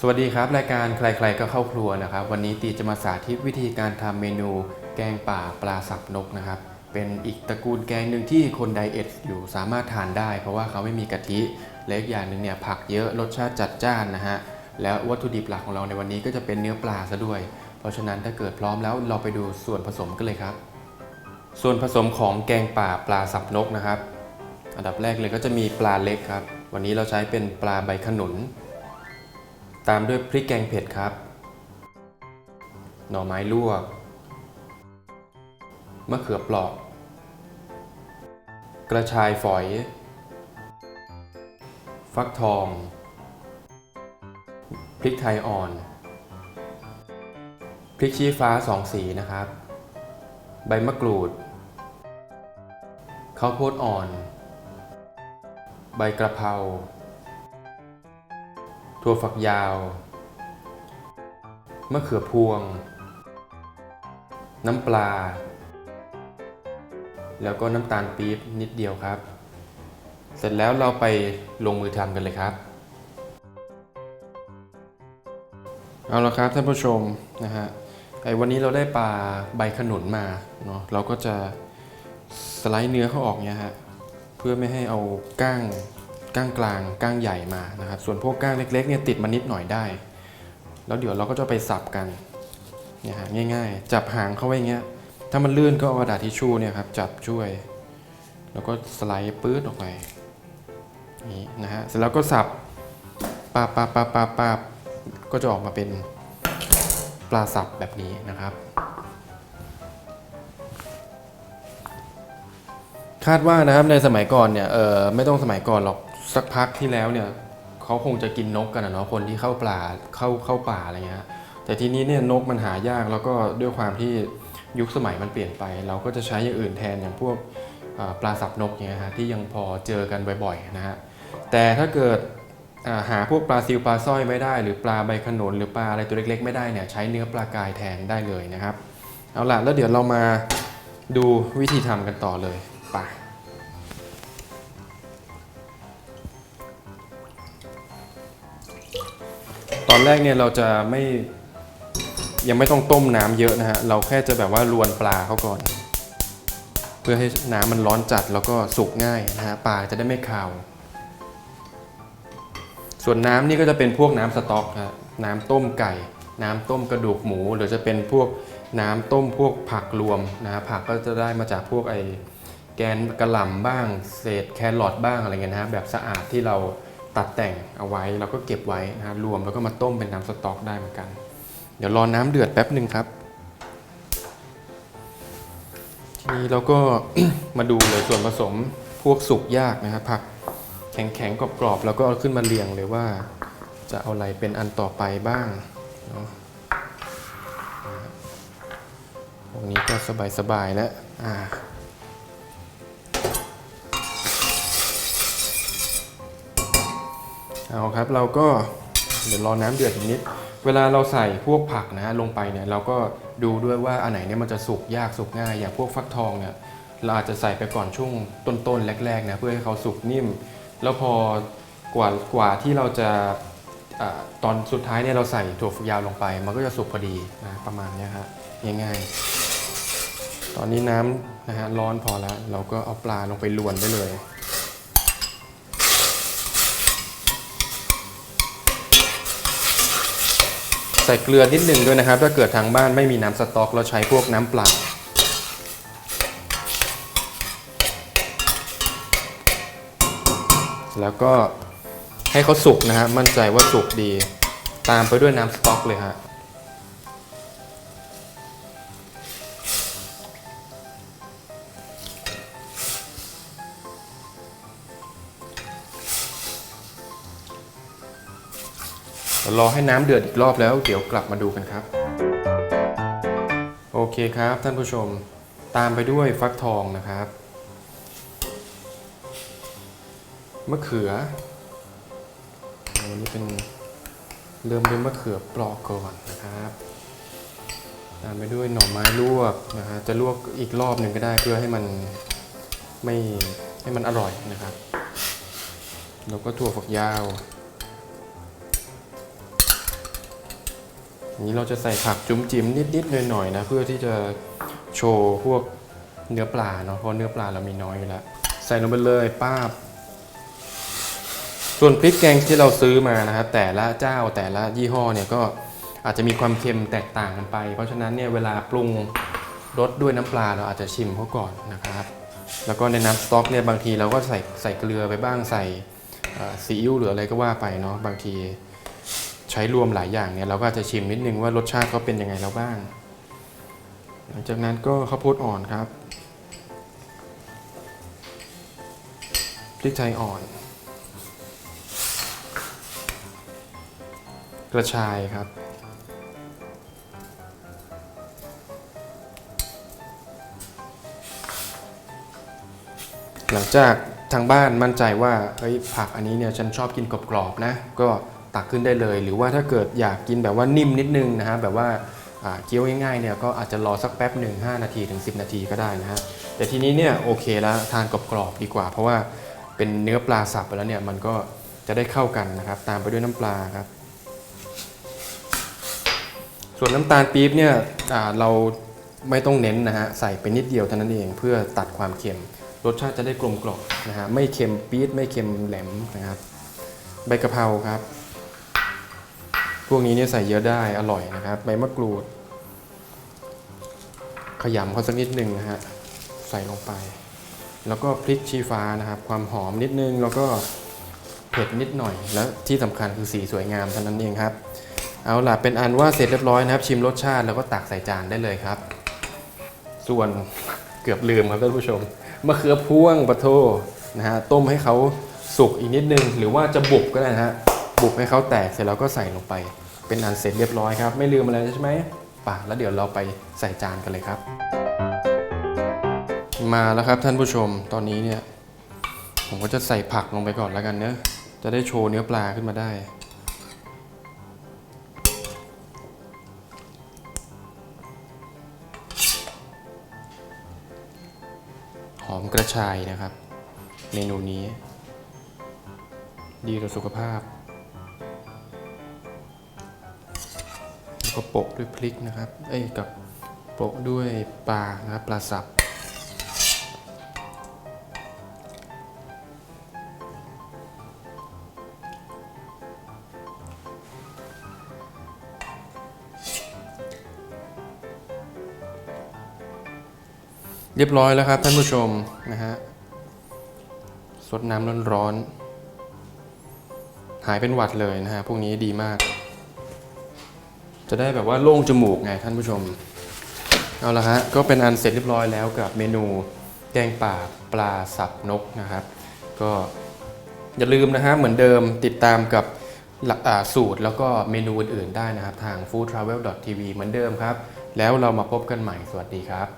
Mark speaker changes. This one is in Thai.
Speaker 1: สวัสดีครับ รายการใครๆก็เข้าครัวนะครับ วันนี้ตีจะมาสาธิตวิธีการทำเมนูแกงป่าปลาสับนกนะครับ เป็นอีกตระกูลแกงหนึ่งที่คนไดเอทอยู่สามารถทานได้ เพราะว่าเขาไม่มีกะทิและอีกอย่างหนึ่งเนี่ยผักเยอะรสชาติจัดจ้านนะฮะแล้ววัตถุดิบหลักของเราในวันนี้ก็จะเป็นเนื้อปลาซะด้วย เพราะฉะนั้นถ้าเกิดพร้อมแล้วเราไปดูส่วนผสมกันเลยครับ ส่วนผสมของแกงป่าปลาสับนกนะครับ อันดับแรกเลยก็จะมีปลาเล็กครับวันนี้เราใช้เป็นปลาใบขนุน ตามด้วยพริกแกงเผ็ดครับ หน่อไม้ลวก มะเขือเปราะกระชายฝอย ฟักทอง พริกไทยอ่อน พริกชี้ฟ้าสองสีนะครับ ใบมะกรูด ข้าวโพดอ่อน ใบกระเพรา ถั่วฝักยาว มะเขือพวง น้ำปลา แล้วก็น้ำตาลปี๊บนิดเดียวครับ เสร็จแล้วเราไปลงมือทำกันเลยครับ เอาละครับท่านผู้ชมนะฮะไอ้วันนี้เราได้ปลาใบขนุนมาเนาะเราก็จะสไลด์เนื้อเขาออกเนี่ยฮะเพื่อไม่ให้เอาก้าง ก้างกลางก้างใหญ่มานะครับ ส่วนพวกก้างเล็กๆเนี่ยติดมานิดหน่อยได้ แล้วเดี๋ยวเราก็จะไปสับกันเนี่ยฮะง่ายๆ จับหางเข้าไว้อย่างเงี้ย ถ้ามันลื่นก็เอากระดาษทิชชู่เนี่ยครับจับช่วย แล้วก็สไลด์ปื๊ดออกไปนี่นะฮะ เสร็จแล้วก็สับปาปาปาปาปาก็จะออกมาเป็นปลาสับแบบนี้นะครับ คาดว่านะครับในสมัยก่อนเนี่ยเออไม่ต้องสมัยก่อนหรอก สักพักที่แล้วเนี่ยเขาคงจะกินนกกันนะเนาะคนที่เข้าปลาเข้าเข้าป่าอะไรเงี้ยแต่ทีนี้เนี่ยนกมันหายากแล้วก็ด้วยความที่ยุคสมัยมันเปลี่ยนไป เราก็จะใช้อย่างอื่นแทนอย่างพวกปลาสับนกเนี่ยฮะที่ยังพอเจอกันบ่อยๆนะฮะแต่ถ้าเกิดหาพวกปลาซิวปลาสร้อยไม่ได้ หรือปลาใบขนุนหรือปลาอะไรตัวเล็กๆ ไม่ได้เนี่ยใช้เนื้อปลากายแทนได้เลยนะครับเอาล่ะแล้วเดี๋ยวเรามาดูวิธีทำกันต่อเลยไป อนแรกเนี่ยเราจะไม่ยังไม่ต้องต้มน้ำเยอะนะฮะ เราแค่จะแบบว่าลวนปลาเขาก่อน เพื่อให้น้ำมันร้อนจัดแล้วก็สุกง่ายนะฮะปลาจะได้ไม่คาว ส่วนน้ำนี่ก็จะเป็นพวกน้ำสต๊อกครับน้ำต้มไก่ น้ำต้มกระดูกหมู หรือจะเป็นพวกน้ำต้มพวกผักรวมนะฮะผักก็จะได้มาจากพวกไอแกนกระหล่ำบ้าง เศษแครอทบ้างอะไรเงี้ยนะฮะแบบสะอาดที่เรา ตัดแต่งเอาไว้แล้วก็เก็บไว้นะฮะรวมแล้วก็มาต้มเป็นน้ำสต๊อกได้เหมือนกัน เดี๋ยวรอน้ำเดือดแป๊บหนึ่งครับ ทีนี้เราก็มาดูเลยส่วนผสมพวกสุกยากนะครับผักแข็งๆกรอบๆแล้วก็เอาขึ้นมาเรียงเลยว่า จะเอาอะไรเป็นอันต่อไปบ้างเนาะพวกนี้ก็สบายๆแล้วอ่า เอาครับเราก็เดี๋ยวรอน้ำเดือดอีนิดเวลาเราใส่พวกผักนะลงไปเนี่ยเราก็ดูด้วยว่าอันไหนเนี่ยมันจะสุกยากสุกง่าย อย่างพวกฟักทองเนี่ยเราอาจจะใส่ไปก่อนช่วงต้นๆแรกๆนะเพื่อให้เขาสุกนิ่ม แล้วพอกว่ากว่าที่เราจะอาตอนสุดท้ายเนี่ยเราใส่ถั่วฝักยาวลงไป มันก็จะสุกพอดีนะประมาณนี้ฮะง่ายๆ ตอนนี้น้ำนะฮะร้อนพอแล้ว เราก็เอาปลาลงไปลวนได้เลย ใส่เกลือนิดนึงด้วยนะครับ ถ้าเกิดทางบ้านไม่มีน้ำสต๊อกเราใช้พวกน้ำเปล่าแล้วก็ให้เขาสุกนะฮะมั่นใจว่าสุกดี ตามไปด้วยน้ำสต๊อกเลยฮะ รอให้น้ำเดือดอีกรอบแล้ว เดี๋ยวกลับมาดูกันครับ โอเคครับท่านผู้ชมตามไปด้วยฟักทองนะครับมะเขือวันนี้เป็นเริ่มด้วยมะเขือปราะก่อนนะครับตามไปด้วยหน่อไม้ลวกนะฮะจะลวกอีกรอบหนึ่งก็ได้เพื่อให้มันไม่ให้มันอร่อยนะครับ แล้วก็ถั่วฝักยาว นี้เราจะใส่ผักจุ๋มจิ๋มนิดๆหน่อยๆนะเพื่อที่จะโชว์พวกเนื้อปลาเนาะเพราะเนื้อปลาเรามีน้อยอยู่แล้วใส่ลงไปเลยป้าบ ส่วนพริกแกงที่เราซื้อมานะครับแต่ละเจ้าแต่ละยี่ห้อเนี่ยก็อาจจะมีความเค็มแตกต่างกันไป เพราะฉะนั้นเนี่ยเวลาปรุงรสด้วยน้ำปลาเราอาจจะชิมเขาก่อนนะครับ แล้วก็ในน้ำสต๊อกเนี่ยบางทีเราก็ใส่ใส่เกลือไปบ้างใส่ซีอิ๊วหรืออะไรก็ว่าไปเนาะบางที ใช้รวมหลายอย่างเนี่ยเราก็จจะชิมนิดนึงว่ารสชาติเขาเป็นยังไงแล้วบ้าง หลังจากนั้นก็ข้าวโพดอ่อนครับพริกไทยอ่อน กระชายครับ หลังจากทางบ้านมั่นใจว่าเฮ้ยผักอันนี้เนี่ยฉันชอบกินกรอบๆนะ ก็ ตักขึ้นได้เลย หรือว่าถ้าเกิดอยากกินแบบว่านิ่มนิดนึงนะฮะแบบว่าเคี้ยวง่ายๆเนี่ยก็อาจจะรอสักแป๊บหนึ่ง5นาทีถึง 10 นาทีก็ได้นะฮะแต่ทีนี้เนี่ยโอเคแล้วทานกรอบๆดีกว่า เพราะว่าเป็นเนื้อปลาสับไปแล้วเนี่ยมันก็จะได้เข้ากันนะครับตามไปด้วยน้ำปลาครับ ส่วนน้ำตาลปี๊บเนี่ยเราไม่ต้องเน้นนะฮะใส่ไปนิดเดียวเท่านั้นเองเพื่อตัดความเค็ม รสชาติจะได้กลมกล่อมนะฮะไม่เค็มปี๊ดไม่เค็มแหลมนะครับ ใบกะเพราครับ พวกนี้เนี่ยใส่เยอะได้อร่อยนะครับใบมะกรูด ขยำเขาสักนิดหนึ่งนะฮะใส่ลงไป แล้วก็พริกชี้ฟ้านะครับ ความหอมนิดนึงแล้วก็เผ็ดนิดหน่อย และที่สำคัญคือสีสวยงามเท่านั้นเองครับ เอาล่ะเป็นอันว่าเสร็จเรียบร้อยนะครับ ชิมรสชาติแล้วก็ตักใส่จานได้เลยครับ ส่วนเกือบลืมครับท่านผู้ชมมะเขือพวงปะโทนะฮะต้มให้เขาสุกอีกนิดนึง หรือว่าจะบุบก็ได้นะฮะบุบให้เขาแตกเสร็จแล้วก็ใส่ลงไป เป็นอันเสร็จเรียบร้อยครับ ไม่ลืมอะไรใช่ไหมป่ะแล้วเดี๋ยวเราไปใส่จานกันเลยครับ มาแล้วครับท่านผู้ชมตอนนี้เนี่ย ผมก็จะใส่ผักลงไปก่อนแล้วกันเนอะจะได้โชว์เนื้อปลาขึ้นมาได้ หอมกระชายนะครับ เมนูนี้ ดีต่อสุขภาพ ก็โปะด้วยพริกนะครับเอ้ยกับโปะด้วยปลานะครับปลาสับเรียบร้อยแล้วครับท่านผู้ชมนะฮะสดน้ำร้อนๆหายเป็นหวัดเลยนะฮะพวกนี้ดีมาก จะได้แบบว่าโล่งจมูกไงท่านผู้ชม เอาละฮะ ก็เป็นอันเสร็จเรียบร้อยแล้วกับเมนูแกงป่าปลาสับนกนะครับ ก็อย่าลืมนะฮะ เหมือนเดิมติดตามกับหลักสูตรแล้วก็เมนูอื่นๆได้นะครับ ทาง foodtravel.tv เหมือนเดิมครับ แล้วเรามาพบกันใหม่สวัสดีครับ